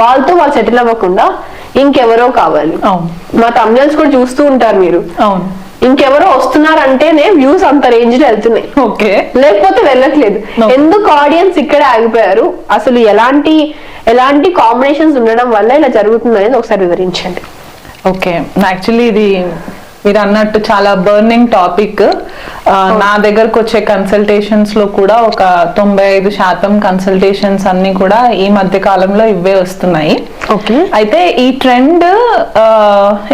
వాళ్ళతో వాళ్ళు సెటిల్ అవ్వకుండా ఇంకెవరో కావాలి. మా తమిళస్ కూడా చూస్తూ ఉంటారు మీరు. అవును. ఇంకెవరో వస్తున్నారంటేనే వ్యూస్ అంత రేంజ్లో వెళ్తున్నాయి. ఓకే. లేకపోతే వెళ్ళట్లేదు. ఎందుకు ఆడియన్స్ ఇక్కడే ఆగిపోయారు? అసలు ఎలాంటి ఎలాంటి కాంబినేషన్స్ ఉండడం వల్ల ఇలా జరుగుతుంది అనేది ఒకసారి వివరించండి. ఓకే. యాక్చువల్లీ ఇది మీరు అన్నట్టు చాలా బర్నింగ్ టాపిక్ నా దగ్గరకు వచ్చే కన్సల్టేషన్స్లో కూడా ఒక తొంభై ఐదు శాతం కన్సల్టేషన్స్ అన్ని కూడా ఈ మధ్య కాలంలో ఇవే వస్తున్నాయి. ఓకే. అయితే ఈ ట్రెండ్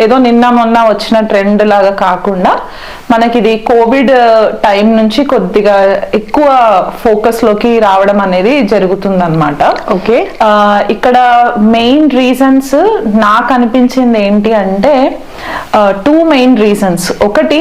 ఏదో నిన్న మొన్న వచ్చిన ట్రెండ్ లాగా కాకుండా మనకి ఇది కోవిడ్ టైం నుంచి కొద్దిగా ఎక్కువ ఫోకస్లోకి రావడం అనేది జరుగుతుందన్నమాట. ఓకే. ఇక్కడ మెయిన్ రీజన్స్ నాకు అనిపించింది ఏంటి అంటే టూ మెయిన్ రీజన్స్. ఒకటి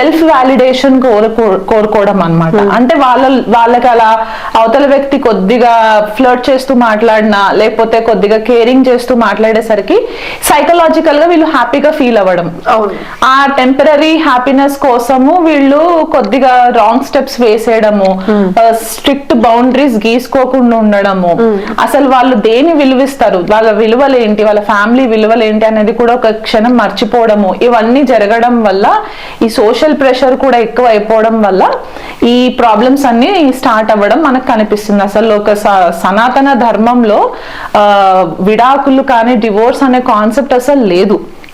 సెల్ఫ్ వాలిడేషన్ కోరుకో కోరుకోవడం అనమాట అంటే వాళ్ళ వాళ్ళకి అలా అవతల వ్యక్తి కొద్దిగా ఫ్లర్ట్ చేస్తూ మాట్లాడినా లేకపోతే కొద్దిగా కేరింగ్ చేస్తూ మాట్లాడేసరికి సైకలాజికల్గా వీళ్ళు హ్యాపీగా ఫీల్ అవ్వడం. ఆ టెంపరీ హ్యాపీనెస్ కోసము వీళ్ళు కొద్దిగా రాంగ్ స్టెప్స్ వేసేయడము స్ట్రిక్ట్ బౌండరీస్ గీసుకోకుండా ఉండడము. అసలు వాళ్ళు దేని విలువిస్తారు? వాళ్ళ విలువలు ఏంటి వాళ్ళ ఫ్యామిలీ విలువలు ఏంటి అనేది కూడా ఒక క్షణం మర్చిపోవడము. ఇవన్నీ జరగడం వల్ల ఈ సోషల్ ప్రెషర్ కూడా ఎక్కువ అయిపోవడం వల్ల ఈ ప్రాబ్లమ్స్ అన్ని స్టార్ట్ అవ్వడం మనకు కనిపిస్తుంది. అసలు ఒక స- సనాతన ధర్మంలో ఆ, విడాకులు కానీ డివోర్స్ అనే కాన్సెప్ట్ అసలు లేదు.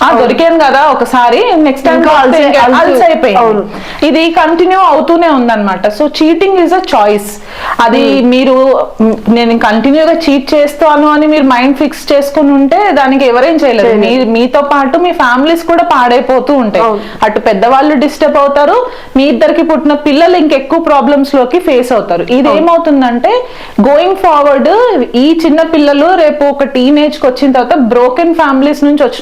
ఆ దొరికాను కదా ఒకసారి నెక్స్ట్ టైం. అయిపోయింది ఇది కంటిన్యూ అవుతూనే ఉందన్నమాట. So cheating is a choice అది మీరు మ్, నేను కంటిన్యూగా చీట్ చేస్తాను అని మీరు మైండ్ ఫిక్స్ చేసుకుని ఉంటే దానికి ఎవరేం చేయలేరు. మీ మీతో పాటు మీ ఫ్యామిలీస్ కూడా పాడైపోతూ ఉంటాయి. అటు పెద్దవాళ్ళు డిస్టర్బ్ అవుతారు మీ ఇద్దరికి పుట్టిన పిల్లలు ఇంకెక్కువ ప్రాబ్లమ్స్లోకి ఫేస్ అవుతారు. ఇది ఏమవుతుందంటే గోయింగ్ ఫార్వర్డ్ ఈ చిన్న పిల్లలు రేపు ఒక టీనేజ్కి వచ్చిన తర్వాత బ్రోకెన్ ఫ్యామిలీస్ నుంచి వచ్చిన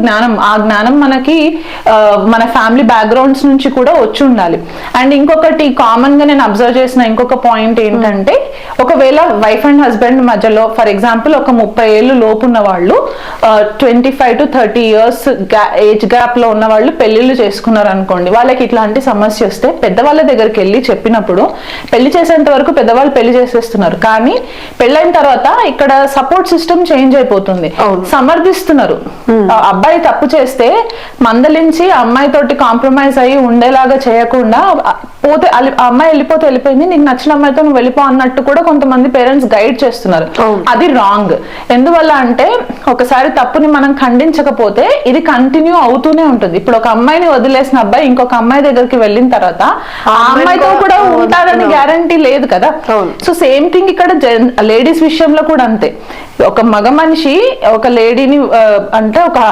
జ్ఞానం. ఆ జ్ఞానం మనకి మన ఫ్యామిలీ బ్యాక్గ్రౌండ్స్ నుంచి కూడా వచ్చి ఉండాలి అండ్ ఇంకొకటి కామన్గా నేను అబ్జర్వ్ చేసిన ఇంకొక పాయింట్ ఏంటంటే ఒకవేళ వైఫ్ అండ్ హస్బెండ్ మధ్యలో ఫర్ ఎగ్జాంపుల్ ఒక ముప్పై ఏళ్ళు లోపు ఉన్న వాళ్ళు twenty five to thirty years age గ్యాప్లో ఉన్న వాళ్ళు పెళ్ళిళ్ళు చేసుకున్నారు అనుకోండి వాళ్ళకి ఇట్లాంటి సమస్య వస్తే పెద్దవాళ్ళ దగ్గరికి వెళ్ళి చెప్పినప్పుడు పెళ్ళి చేసేంత వరకు పెద్దవాళ్ళు పెళ్ళి చేసేస్తున్నారు. కానీ పెళ్ళైన తర్వాత ఇక్కడ సపోర్ట్ సిస్టమ్ చేంజ్ అయిపోతుంది. సమర్థిస్తున్నారు. అబ్బాయి తప్పు చేస్తే మందలించి అమ్మాయి తోటి కాంప్రమైజ్ అయ్యి ఉండేలాగా చేయకుండా పోతే అమ్మాయి వెళ్ళిపోతే వెళ్ళిపోయింది నీకు నచ్చిన అమ్మాయితో నువ్వు వెళ్ళిపో అన్నట్టు కూడా కొంతమంది పేరెంట్స్ గైడ్ చేస్తున్నారు. అది రాంగ్ ఎందువల్ల అంటే ఒకసారి తప్పుని మనం ఖండించకపోతే ఇది కంటిన్యూ అవుతూనే ఉంటుంది. ఇప్పుడు ఒక అమ్మాయిని వదిలేసిన అబ్బాయి ఇంకొక అమ్మాయి దగ్గరికి వెళ్ళిన తర్వాత ఆ అమ్మాయితో కూడా ఉంటారని గ్యారంటీ లేదు కదా. సో సేమ్ థింగ్ ఇక్కడ లేడీస్ విషయంలో కూడా అంతే. ఒక మగ మనిషి ఒక లేడీని అంటే ఒక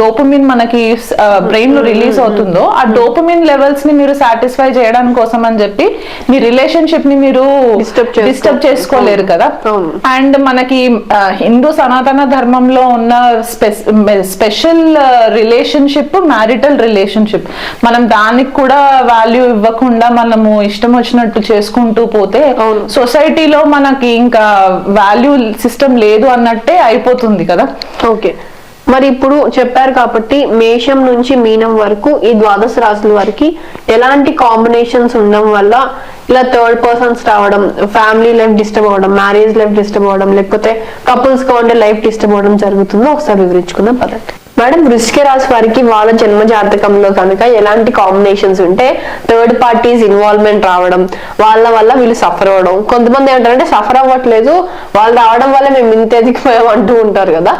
డోపమిన్ మనకి బ్రెయిన్లో రిలీజ్ అవుతుందో ఆ డోపమిన్ లెవెల్స్ని మీరు సాటిస్ఫై చేయడం కోసం అని చెప్పి మీ రిలేషన్షిప్ని మీరు డిస్టర్బ్ చేసుకోలేరు కదా. అండ్ మనకి హిందూ సనాతన ధర్మంలో ఉన్న స్పెషల్ రిలేషన్షిప్ మ్యారిటల్ రిలేషన్షిప్. మనం దానికి కూడా వాల్యూ ఇవ్వకుండా మనము ఇష్టం వచ్చినట్టు చేసుకుంటూ పోతే. సొసైటీలో మనకి ఇంకా వాల్యూ సిస్టమ్ లేదు అన్నట్టే అయిపోతుంది కదా? ఓకే. మరి ఇప్పుడు చెప్పారు కాబట్టి మేషం నుంచి మీనం వరకు ఈ ద్వాదశ రాశుల వారికి ఎలాంటి కాంబినేషన్స్ ఉండడం వల్ల ఇలా థర్డ్ పర్సన్స్ రావడం ఫ్యామిలీ లైఫ్ డిస్టర్బ్ అవ్వడం మ్యారేజ్ లైఫ్ డిస్టర్బ్ అవ్వడం లేకపోతే కపుల్స్గా ఉండే లైఫ్ డిస్టర్బ్ అవ్వడం జరుగుతుందో ఒకసారి వివరించుకుందాం పదండి. మేడం వృశ్చిక రాశి వారికి వాళ్ళ జన్మ జాతకంలో కనుక ఎలాంటి కాంబినేషన్స్ ఉంటే థర్డ్ పార్టీస్ ఇన్వాల్వ్మెంట్ రావడం వాళ్ళ వల్ల వీళ్ళు సఫర్ అవ్వడం. కొంతమంది ఏమంటారంటే సఫర్ అవ్వట్లేదు వాళ్ళు రావడం వల్ల మేము ఇంత ఎదిగిపోయాం అంటూ ఉంటారు కదా.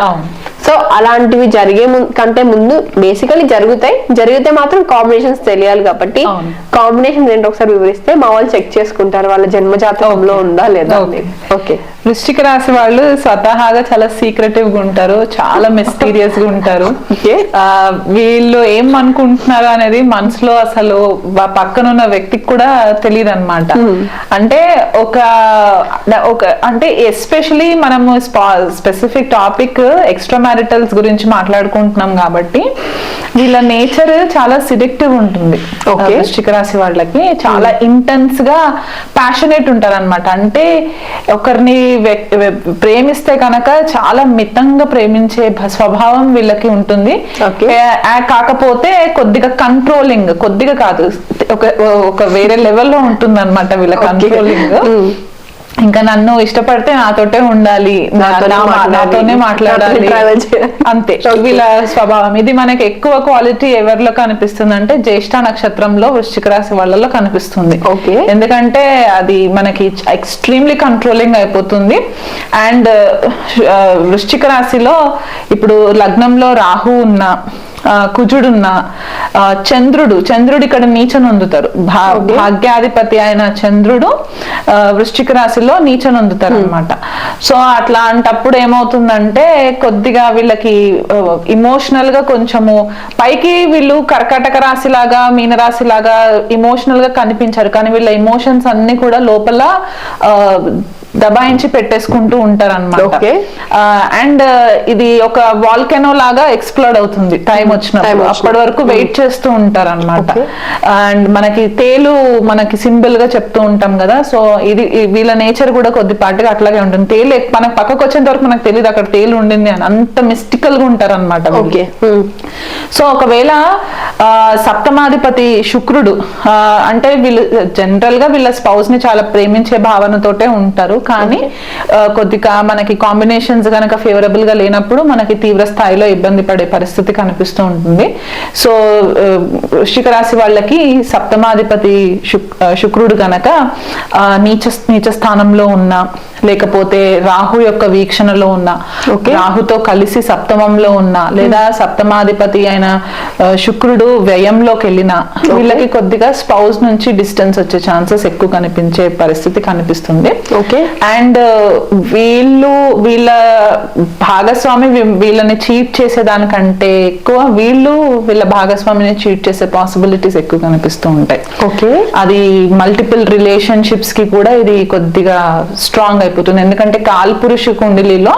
సో అలాంటివి జరిగే కంటే ముందు బేసికలీ జరుగుతాయి. జరిగితే మాత్రం కాంబినేషన్స్ తెలియాలి కాబట్టి అవును. కాంబినేషన్స్ ఏంటో ఒకసారి వివరిస్తే మా వాళ్ళు చెక్ చేసుకుంటారు వాళ్ళ జన్మ జాతకంలో ఉందా లేదా. ఓకే. వృశ్చిక రాశి వాళ్ళు స్వతహాగా చాలా సీక్రెటివ్గా ఉంటారు చాలా మిస్టీరియస్గా ఉంటారు. వీళ్ళు ఏం అనుకుంటున్నారు అనేది మనసులో అసలు పక్కన ఉన్న వ్యక్తికి కూడా తెలియదు అనమాట అంటే ఒక ఒక అంటే ఎస్పెషలీ మనము స్పెసిఫిక్ టాపిక్ ఎక్స్ట్రా మ్యారిటల్స్ గురించి మాట్లాడుకుంటున్నాం కాబట్టి వీళ్ళ నేచర్ చాలా సిడెక్టివ్ ఉంటుంది. వృశ్చిక రాశి వాళ్ళకి చాలా ఇంటెన్స్గా ప్యాషనేట్ ఉంటారు అనమాట అంటే ఒకరిని ప్రేమిస్తే కనుక చాలా మితంగా ప్రేమించే స్వభావం వీళ్ళకి ఉంటుంది కాకపోతే కొద్దిగా కంట్రోలింగ్ కొద్దిగా కాదు ఒక ఒక వేరే లెవెల్లో ఉంటుంది అనమాట వీళ్ళ. Controlling Hmm. ఇంకా నన్ను ఇష్టపడితే నాతోటే ఉండాలి. నాతోనే మాట్లాడాలి. అంతే. వీళ్ళ స్వభావం. ఇది మనకి ఎక్కువ క్వాలిటీ ఎవరిలో కనిపిస్తుంది అంటే జ్యేష్ఠ నక్షత్రంలో వృశ్చిక రాశి వాళ్ళలో కనిపిస్తుంది. ఎందుకంటే అది మనకి ఎక్స్ట్రీమ్లీ కంట్రోలింగ్ అయిపోతుంది. అండ్ వృశ్చిక రాశిలో ఇప్పుడు లగ్నంలో రాహు ఉన్న కుజుడున్న చంద్రుడు చంద్రుడు ఇక్కడ నీచనొందుతారు. భాగ్యాధిపతి అయిన చంద్రుడు వృశ్చిక రాశిలో నీచనొందుతారు అనమాట సో అట్లాంటప్పుడు ఏమవుతుందంటే కొద్దిగా వీళ్ళకి ఇమోషనల్గా కొంచెము పైకి వీళ్ళు కర్కాటక రాశి లాగా మీనరాశి లాగా ఇమోషనల్గా కనిపించారు. కానీ వీళ్ళ ఇమోషన్స్ అన్ని కూడా లోపల ఆ, దబాయించి పెట్టేసుకుంటూ ఉంటారు Okay. అండ్ ఇది ఒక వాల్కెనో లాగా ఎక్స్ప్లోడ్ అవుతుంది టైం Time వచ్చినప్పుడు. అప్పటి వరకు వెయిట్ చేస్తూ ఉంటారు అనమాట. అండ్ మనకి తేలు మనకి సింబల్గా చెప్తూ ఉంటాం కదా సో ఇది వీళ్ళ నేచర్ కూడా కొద్దిపాటిగా అట్లాగే ఉంటుంది. తేలు మనకు పక్కకు వచ్చేంత వరకు మనకు తెలియదు అక్కడ తేలు ఉండింది అని. అంత మిస్టికల్గా ఉంటారు అనమాట ఓకే. సో ఒకవేళ సప్తమాధిపతి శుక్రుడు అంటే వీళ్ళు జనరల్గా వీళ్ళ స్పౌస్ని చాలా ప్రేమించే భావనతోటే ఉంటారు. కానీ కొద్దిగా మనకి కాంబినేషన్స్ గనక ఫేవరబుల్గా లేనప్పుడు మనకి తీవ్ర స్థాయిలో ఇబ్బంది పడే పరిస్థితి కనిపిస్తూ ఉంటుంది. సో వృశ్చిక రాశి వాళ్ళకి సప్తమాధిపతి శుక్రుడు గనక నీచ నీచ స్థానంలో ఉన్న లేకపోతే రాహు యొక్క వీక్షణలో ఉన్న. రాహుతో కలిసి సప్తమంలో ఉన్న లేదా సప్తమాధిపతి అయిన శుక్రుడు వ్యయంలోకి వెళ్ళిన వీళ్ళకి కొద్దిగా స్పౌస్ నుంచి డిస్టెన్స్ వచ్చే ఛాన్సెస్ ఎక్కువ కనిపించే పరిస్థితి కనిపిస్తుంది. ఓకే. అండ్ వీళ్ళు వీళ్ళ భాగస్వామి వీళ్ళని చీట్ చేసేదానికంటే ఎక్కువ వీళ్ళు వీళ్ళ భాగస్వామిని చీట్ చేసే పాసిబిలిటీస్ ఎక్కువ కనిపిస్తూ ఉంటాయి. ఓకే. అది మల్టిపుల్ రిలేషన్షిప్స్కి కూడా ఇది కొద్దిగా స్ట్రాంగ్ అయిపోతుంది. ఎందుకంటే కాల్పురుష కుండలిలో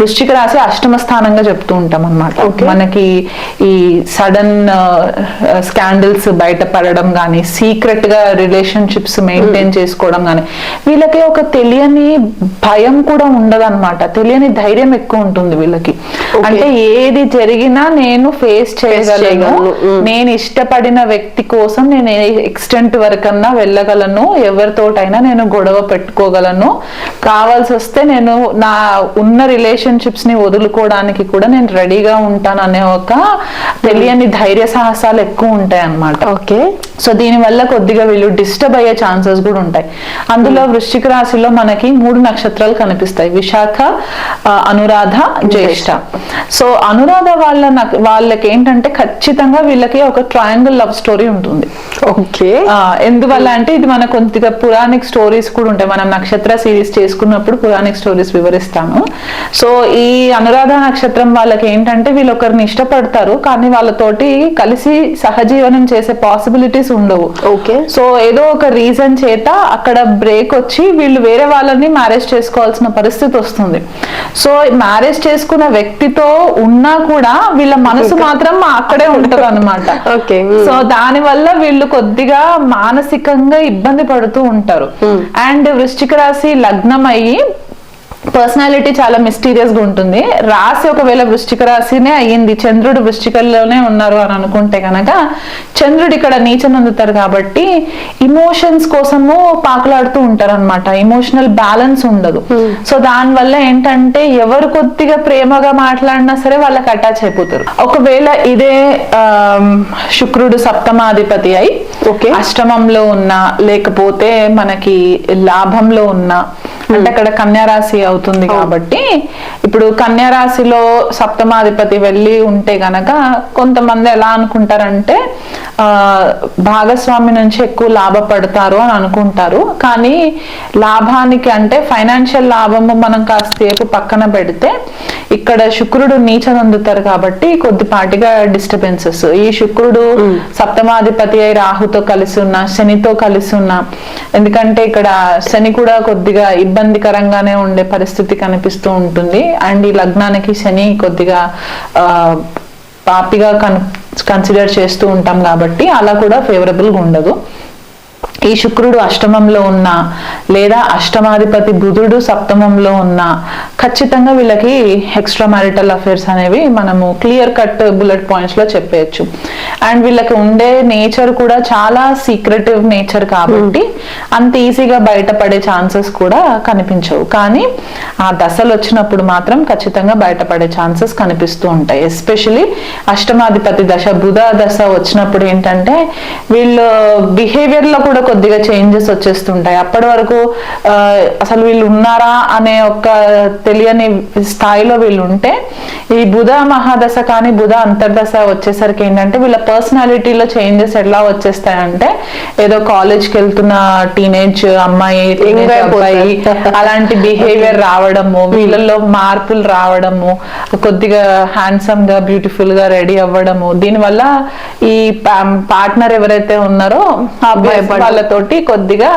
వృశ్చిక రాశి అష్టమ స్థానంగా చెప్తూ ఉంటాం అనమాట. మనకి ఈ సడన్ స్కాండల్స్ బయటపడడం కానీ సీక్రెట్గా రిలేషన్షిప్స్ మెయింటైన్ చేసుకోవడం కానీ వీళ్ళకి ఒక తెలియని భయం కూడా ఉండదన్నమాట. తెలియని ధైర్యం ఎక్కువ ఉంటుంది వీళ్ళకి. అంటే ఏది జరిగినా నేను ఫేస్ చేయగలను. నేను ఇష్టపడిన వ్యక్తి కోసం నేను ఎక్స్టెంట్ వరకన్నా వెళ్ళగలను. ఎవరితోటైనా నేను గొడవ పెట్టుకోగలను. కావాల్సి వస్తే నేను నా ఉన్న రిలేషన్షిప్స్ని వదులుకోవడానికి కూడా నేను రెడీగా ఉంటాను అనే ఒక తెలియని ధైర్య సాహసాలు ఎక్కువ ఉంటాయి అన్నమాట ఓకే. సో దీని వల్ల కొద్దిగా వీళ్ళు డిస్టర్బ్ అయ్యే ఛాన్సెస్ కూడా ఉంటాయి. అందులో వృశ్చిక రాశిలో మనకి మూడు నక్షత్రాలు కనిపిస్తాయి. విశాఖ అనురాధ జ్యేష్ఠ. సో అనురాధ వాళ్ళ వాళ్ళకి ఏంటంటే ఖచ్చితంగా వీళ్ళకి ఒక ట్రయాంగిల్ లవ్ స్టోరీ ఉంటుంది. ఓకే. ఎందువల్ల అంటే ఇది మన కొద్దిగా పురాణిక్ స్టోరీస్ కూడా ఉంటాయి. మనం నక్షత్ర సిరీస్ చేసుకున్నప్పుడు పురాణిక్ స్టోరీస్ వివరిస్తాను సో ఈ అనురాధ నక్షత్రం వాళ్ళకి ఏంటంటే వీళ్ళు ఒకరిని ఇష్టపడతారు. కానీ వాళ్ళతోటి కలిసి సహజీవనం చేసే పాసిబిలిటీస్ ఉండవు. ఓకే. సో ఏదో ఒక రీజన్ చేత అక్కడ బ్రేక్ వచ్చి వీళ్ళు వేరే వాళ్ళని మ్యారేజ్ చేసుకోవాల్సిన పరిస్థితి వస్తుంది. సో మ్యారేజ్ చేసుకున్న వ్యక్తితో ఉన్నా కూడా వీళ్ళ మనసు మాత్రం అక్కడే ఉంటది అనమాట. సో దాని వల్ల వీళ్ళు కొద్దిగా మానసికంగా ఇబ్బంది పడుతూ ఉంటారు. అండ్ వృశ్చిక రాశి లగ్నం అయ్యి పర్సనాలిటీ చాలా మిస్టీరియస్గా ఉంటుంది. రాశి ఒకవేళ వృశ్చిక రాశినే అయ్యింది చంద్రుడు వృశ్చికల్లోనే ఉన్నారు అని అనుకుంటే కనుక చంద్రుడు ఇక్కడ నీచనందుతారు కాబట్టి ఇమోషన్స్ కోసము పాకులాడుతూ ఉంటారు అనమాట ఇమోషనల్ బ్యాలెన్స్ ఉండదు సో దాని వల్ల ఏంటంటే ఎవరు కొద్దిగా ప్రేమగా మాట్లాడినా సరే వాళ్ళకి అటాచ్ అయిపోతారు. ఒకవేళ ఇదే శుక్రుడు సప్తమాధిపతి అయి Okay. అష్టమంలో ఉన్న లేకపోతే మనకి లాభంలో ఉన్న అంటే అక్కడ కన్యా రాశి అవుతుంది కాబట్టి ఇప్పుడు కన్యా రాశిలో సప్తమాధిపతి వెళ్ళి ఉంటే గనక కొంతమంది ఎలా అనుకుంటారంటే ఆ భాగస్వామి నుంచి ఎక్కువ లాభపడతారు అని అనుకుంటారు. కానీ లాభానికి అంటే ఫైనాన్షియల్ లాభము మనం కాసేపు పక్కన పెడితే ఇక్కడ శుక్రుడు నీచ అందుతారు కాబట్టి కొద్దిపాటిగా డిస్టర్బెన్సెస్. ఈ శుక్రుడు సప్తమాధిపతి అయి రాహుతో కలిసి ఉన్న శనితో కలిసి ఉన్న ఎందుకంటే ఇక్కడ శని కూడా కొద్దిగా ఇబ్బందికరంగానే ఉండే పరిస్థితి కనిపిస్తూ ఉంటుంది. అండ్ ఈ లగ్నానికి శని కొద్దిగా పాపిగా కన్ కన్సిడర్ చేస్తూ ఉంటాం కాబట్టి అలా కూడా ఫేవరబుల్గా ఉండదు. ఈ శుక్రుడు అష్టమంలో ఉన్న లేదా అష్టమాధిపతి బుధుడు సప్తమంలో ఉన్న ఖచ్చితంగా వీళ్ళకి ఎక్స్ట్రా మ్యారిటల్ అఫేర్స్ అనేవి మనము క్లియర్ కట్ బుల్లెట్ పాయింట్స్లో చెప్పేయచ్చు. అండ్ వీళ్ళకి ఉండే నేచర్ కూడా చాలా సీక్రెటివ్ నేచర్ కాబట్టి అంత ఈజీగా బయటపడే ఛాన్సెస్ కూడా కనిపించవు. కానీ ఆ దశలు వచ్చినప్పుడు మాత్రం ఖచ్చితంగా బయటపడే ఛాన్సెస్ కనిపిస్తూ ఉంటాయి. ఎస్పెషలీ అష్టమాధిపతి దశ బుధ దశ వచ్చినప్పుడు ఏంటంటే వీళ్ళు బిహేవియర్లో కూడా కొద్దిగా చేంజెస్ వచ్చేస్తుంటాయి. అప్పటి వరకు అసలు వీళ్ళు ఉన్నారా అనే ఒక తెలియని స్థాయిలో వీళ్ళు ఉంటే ఈ బుధ మహాదశ కానీ బుధ అంతర్దశ వచ్చేసరికి ఏంటంటే వీళ్ళ పర్సనాలిటీలో చేంజెస్ ఎలా వచ్చేస్తాయంటే ఏదో కాలేజ్కి వెళ్తున్న టీనేజ్ అమ్మాయి అబ్బాయి అలాంటి బిహేవియర్ రావడము వీళ్ళల్లో మార్పులు రావడము కొద్దిగా హ్యాండ్సమ్గా బ్యూటిఫుల్గా రెడీ అవ్వడము దీనివల్ల ఈ పార్ట్నర్ ఎవరైతే ఉన్నారో అబ్బాయి వాళ్ళతోటి కొద్దిగా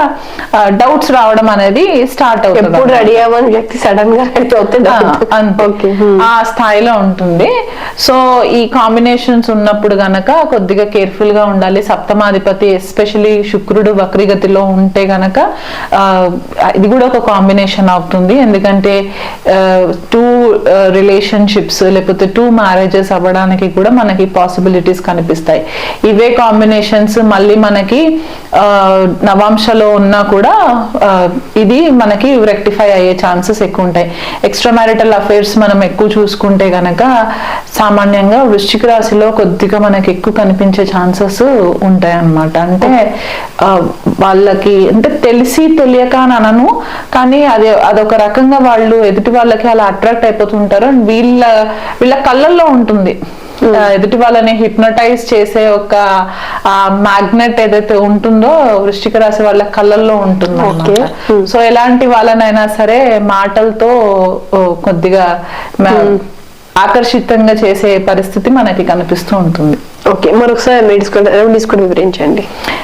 డౌట్స్ రావడం అనేది స్టార్ట్ అవుతుంది ఎప్పుడు రెడీ అవ్వని వ్యక్తి సడన్గా అవుతే ఆ, స్థాయిలో ఉంటుంది. సో ఈ కాంబినేషన్స్ ఉన్నప్పుడు గనక కొద్దిగా కేర్ఫుల్గా ఉండాలి. సప్తమాధిపతి ఎస్పెషలీ శుక్రుడు వక్రిగతిలో ఉంటే గనక ఇది కూడా ఒక కాంబినేషన్ అవుతుంది. ఎందుకంటే టూ రిలేషన్షిప్స్ లేకపోతే టూ మ్యారేజెస్ అవ్వడానికి కూడా మనకి పాసిబిలిటీస్ కనిపిస్తాయి. ఇవే కాంబినేషన్స్ మళ్ళీ మనకి ఆ, నవాంశలో ఉన్నా కూడా ఇది మనకి రెక్టిఫై అయ్యే ఛాన్సెస్ ఎక్కువ ఉంటాయి ఎక్స్ట్రా మ్యారిటల్ అఫైర్స్ మనం ఎక్కువ చూసుకుంటే కనుక సామాన్యంగా వృశ్చిక రాశిలో కొద్దిగా మనకి ఎక్కువ కనిపించే ఛాన్సెస్ ఉంటాయి అన్నమాట అంటే వాళ్ళకి అంటే తెలిసి తెలియక అనను కానీ అది అదొక రకంగా వాళ్ళు ఎదుటి వాళ్ళకి అలా అట్రాక్ట్ అయిపోతుంటారు. అండ్ వీళ్ళ వీళ్ళ కళ్ళల్లో ఉంటుంది. ఎదుటి వాళ్ళని హిప్నటైజ్ చేసే ఒక మ్యాగ్నెట్ ఏదైతే ఉంటుందో వృశ్చిక రాశి వాళ్ళ కళ్ళల్లో ఉంటుంది. సో ఎలాంటి వాళ్ళనైనా సరే మాటలతో కొద్దిగా ఆకర్షితంగా చేసే పరిస్థితి మనకి కనిపిస్తూ ఉంటుంది. ఓకే మరొకసారి రెమెడీస్ కూడా రెమెడీస్ కూడా వివరించండి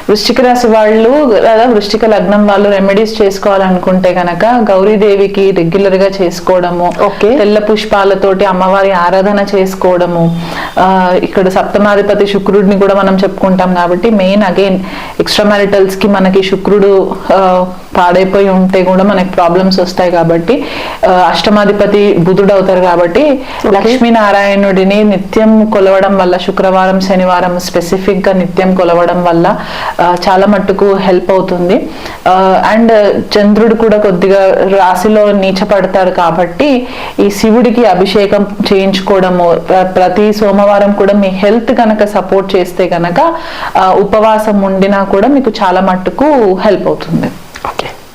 వృశ్చిక రాశి వాళ్ళు లేదా వృశ్చిక లగ్నం వాళ్ళు రెమెడీస్ చేసుకోవాలనుకుంటే గనక గౌరీదేవికి రెగ్యులర్గా చేసుకోవడము. తెల్ల పుష్పాలతోటి అమ్మవారి ఆరాధన చేసుకోవడము ఇక్కడ సప్తమాధిపతి శుక్రుడిని కూడా మనం చెప్పుకుంటాం కాబట్టి మెయిన్ అగైన్ ఎక్స్ట్రా మ్యారిటల్స్కి మనకి శుక్రుడు పాడైపోయి ఉంటే కూడా మనకి ప్రాబ్లమ్స్ వస్తాయి కాబట్టి అష్టమాధిపతి బుధుడు అవుతారు కాబట్టి లక్ష్మీనారాయణుడిని నిత్యం కొలవడం వల్ల శుక్రవారం శనివారం స్పెసిఫిక్గా నిత్యం కొలవడం వల్ల చాలా మట్టుకు హెల్ప్ అవుతుంది. అండ్ చంద్రుడు కూడా కొద్దిగా రాశిలో నీచపడతాడు కాబట్టి ఈ శివుడికి అభిషేకం చేయించుకోవడము ప్ర- ప్రతి సోమవారం కూడా మీ హెల్త్ కనుక సపోర్ట్ చేస్తే కనుక ఉపవాసం ఉండినా కూడా మీకు చాలా మట్టుకు హెల్ప్ అవుతుంది. ఓకే